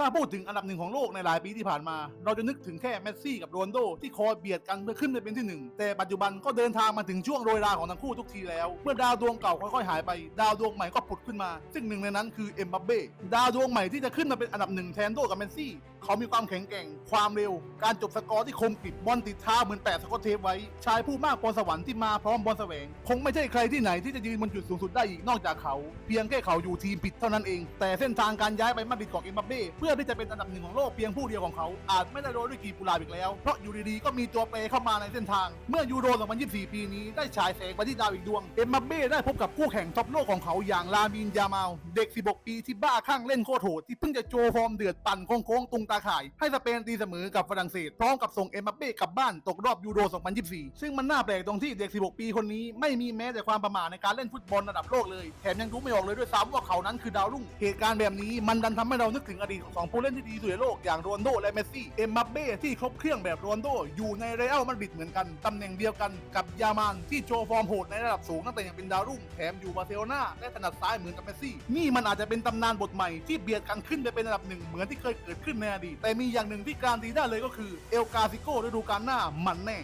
ถ้าพูดถึงอันดับหนึ่งของโลกในหลายปีที่ผ่านมา เราจะนึกถึงแค่เมสซี่กับโรนลโดที่คอยเบียดกันเพื่อขึ้นไปเป็นที่หนึ่งแต่ปัจจุบันก็เดินทางมาถึงช่วงโรยราของทั้งคู่ทุกทีแล้ว เมื่อดาวดวงเก่าค่อยๆหายไป ดาวดวงใหม่ก็ผุดขึ้นมา ซึ่งหนึ่งในนั้นคือเอ็มบัปเบ้ดาวดวงใหม่ที่จะขึ้นมาเป็นอันดับหนึ่งแทนโดกับเมสซี่ เขามีความแข็งแกร่ง ความเร็ว การจบสกอร์ที่คมกริบบอลติดเท้าเหมือนแปะสกอตเทปไว้ ชายผู้มากพรสวรรค์ที่มาพร้อมบอลแสวง คงไม่ใช่ใครที่ไหนที่จะยืนบนจุดสูงสุดได้อีกนอกจากเขา เพียงแค่เขาอยู่ทีมผิดเท่านั้นเอง แต่เส้นทางการย้ายไปมาดริดของเอ็มบัปเบ้พื่อที่จะเป็นอันดับหนึ่งของโลกเพียงผู้เดียวของเขา อาจไม่ได้โรยด้วยกีบกุหลาบอีกแล้ว เพราะอยู่ดีๆ ก็มีตัวเปรเข้ามาในเส้นทาง เมื่อยูโร 2024 ปีนี้ได้ฉายแสงไปที่ดาวอีกดวง เอ็มบัปเบ้ได้พบกับคู่แข่งท็อปโลกของเขาอย่างลามินยามาลเด็ก 16 ปีที่บ้าข้างเล่นโคตรโหดที่เพิ่งจะโจฟอร์มเดือดปั่นโค้งๆตุงตาข่าย ให้สเปนตีเสมอกับฝรั่งเศสพร้อมกับส่งเอ็มบัปเบ้กลับบ้านตกรอบยูโร 2024 ซึ่งมันน่าแปลกตรงที่เด็ก 16 ปีคนนี้ไม่มีแม้แต่ความประมาทในการเล่นฟุตบอลระดับโลกเลยแถมยังรู้ไม่ออกเลยด้วยซ้ำว่าเขานั้นคือดาวรุ่งเหตุการณ์แบบนี้มันดันทำให้เรานึกถึงอดีตของสองผู้เล่นที่ดีสุดในโลกอย่างโรนโดและเมสซี่ เอ็มบัปเบ้ที่ครบเครื่องแบบโรนโดอยู่ในเรอัลมาดริดเหมือนกัน ตำแหน่งเดียวกันกับยามานที่โชว์ฟอร์มโหดในระดับสูงตั้งแต่ยังเป็นดาวรุ่งแถมอยู่บาร์เซโลนาและถนัดซ้ายเหมือนกับเมสซี่ นี่มันอาจจะเป็นตำนานบทใหม่ที่เบียดกันขึ้นไปเป็นอันดับหนึ่งเหมือนที่เคยเกิดขึ้นในอดีตแต่มีอย่างหนึ่งที่การันตีได้เลยก็คือเอลกาซิโกฤดูกาลหน้ามันแน่